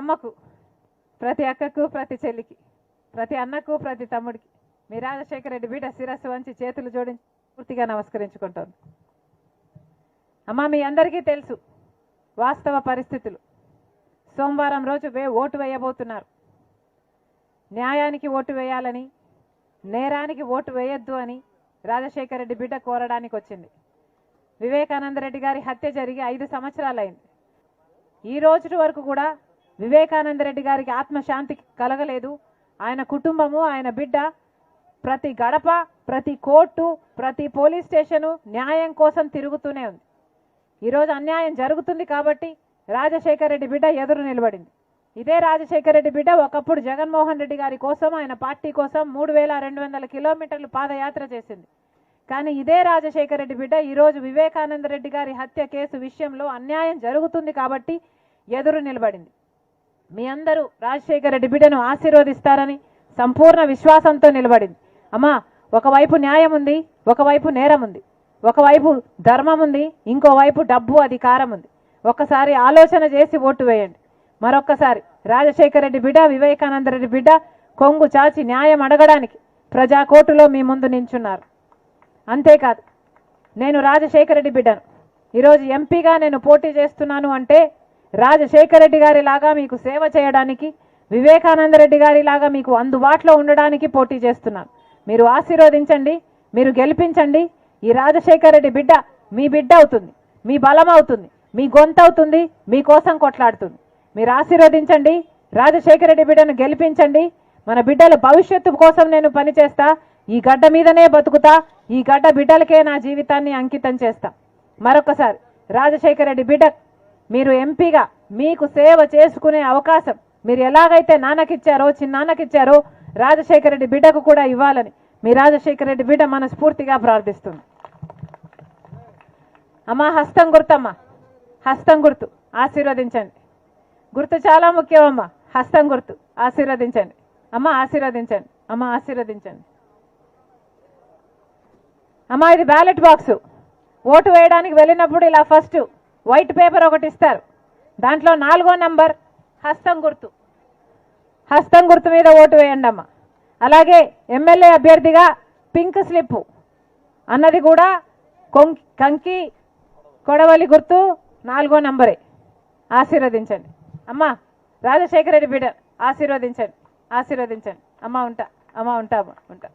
అమ్మకు ప్రతి అక్కకు ప్రతి చెల్లికి ప్రతి అన్నకు ప్రతి తమ్ముడికి. మీ రాజశేఖర రెడ్డి బిడ్డ శిరస్సు వంచి చేతులు జోడించి పూర్తిగా నమస్కరించుకుంటాను అమ్మ మీ అందరికీ తెలుసు వాస్తవ పరిస్థితులు. సోమవారం రోజు వే ఓటు వేయబోతున్నారు. న్యాయానికి ఓటు వేయాలని నేరానికి ఓటు వేయొద్దు అని రాజశేఖర రెడ్డి బిడ్డ కోరడానికి వచ్చింది. వివేకానంద రెడ్డి గారి హత్య జరిగి ఐదు సంవత్సరాలైంది. ఈ రోజు వరకు కూడా వివేకానంద రెడ్డి గారికి ఆత్మశాంతి కలగలేదు. ఆయన కుటుంబము ఆయన బిడ్డ ప్రతి గడప ప్రతి కోర్టు ప్రతి పోలీస్ స్టేషను న్యాయం కోసం తిరుగుతూనే ఉంది. ఈరోజు అన్యాయం జరుగుతుంది కాబట్టి రాజశేఖర రెడ్డి బిడ్డ ఎదురు నిలబడింది. ఇదే రాజశేఖర రెడ్డి బిడ్డ ఒకప్పుడు జగన్మోహన్ రెడ్డి గారి కోసం ఆయన పార్టీ కోసం మూడు వేల రెండు వందల కిలోమీటర్లు పాదయాత్ర చేసింది. కానీ ఇదే రాజశేఖర రెడ్డి బిడ్డ ఈరోజు వివేకానంద రెడ్డి గారి హత్య కేసు విషయంలో అన్యాయం జరుగుతుంది కాబట్టి ఎదురు నిలబడింది. మీ అందరూ రాజశేఖర రెడ్డి బిడ్డను ఆశీర్వదిస్తారని సంపూర్ణ విశ్వాసంతో నిలబడింది. అమ్మా ఒకవైపు న్యాయం ఉంది ఒకవైపు నేరం ఉంది. ఒకవైపు ధర్మం ఉంది ఇంకోవైపు డబ్బు అధికారం ఉంది. ఒకసారి ఆలోచన చేసి ఓటు వేయండి. మరొక్కసారి రాజశేఖర రెడ్డి బిడ్డ వివేకానంద రెడ్డి బిడ్డ కొంగు చాచి న్యాయం అడగడానికి ప్రజా కోర్టులో మీ ముందు నించున్నారు. అంతేకాదు నేను రాజశేఖర రెడ్డి బిడ్డను. ఈరోజు ఎంపీగా నేను పోటీ చేస్తున్నాను అంటే రాజశేఖర రెడ్డి గారి లాగా మీకు సేవ చేయడానికి వివేకానంద రెడ్డి గారి లాగా మీకు అందుబాటులో ఉండడానికి పోటీ చేస్తున్నాను. మీరు ఆశీర్వదించండి మీరు గెలిపించండి. ఈ రాజశేఖర రెడ్డి బిడ్డ మీ బిడ్డ అవుతుంది మీ బలం అవుతుంది మీ గొంత అవుతుంది మీకోసం కొట్లాడుతుంది. మీరు ఆశీర్వదించండి రాజశేఖర రెడ్డి బిడ్డను గెలిపించండి. మన బిడ్డల భవిష్యత్తు కోసం నేను పనిచేస్తా ఈ గడ్డ మీదనే బతుకుతా ఈ గడ్డ బిడ్డలకే నా జీవితాన్ని అంకితం చేస్తా. మరొకసారి రాజశేఖర రెడ్డి బిడ్డ మీరు ఎంపీగా మీకు సేవ చేసుకునే అవకాశం మీరు ఎలాగైతే నాన్నకిచ్చారో చిన్నాన్నకిచ్చారో రాజశేఖర రెడ్డి బిడ్డకు కూడా ఇవ్వాలని మీ రాజశేఖర రెడ్డి బిడ్డ మనస్ఫూర్తిగా ప్రార్థిస్తుంది. అమ్మా హస్తం గుర్తమ్మ. హస్తం గుర్తు. ఆశీర్వదించండి. గుర్తు చాలా ముఖ్యం అమ్మా హస్తం గుర్తు. ఆశీర్వదించండి. అమ్మ ఆశీర్వదించండి. అమ్మ ఆశీర్వదించండి. అమ్మ ఇది బ్యాలెట్ బాక్సు. ఓటు వేయడానికి వెళ్ళినప్పుడు ఇలా ఫస్ట్ వైట్ పేపర్ ఒకటి ఇస్తారు. దాంట్లో నాలుగో నంబర్ హస్తం గుర్తు. హస్తం గుర్తు మీద ఓటు వేయండి అమ్మ అలాగే ఎమ్మెల్యే అభ్యర్థిగా పింక్ స్లిప్ అన్నది కూడా కొం- కంకి కొడవలి గుర్తు నాలుగో నంబరే. ఆశీర్వదించండి. అమ్మ రాజశేఖర రెడ్డి బిడ్డ ఆశీర్వదించండి. ఆశీర్వదించండి. అమ్మ ఉంటా అమ్మ ఉంటా అమ్మ ఉంటా.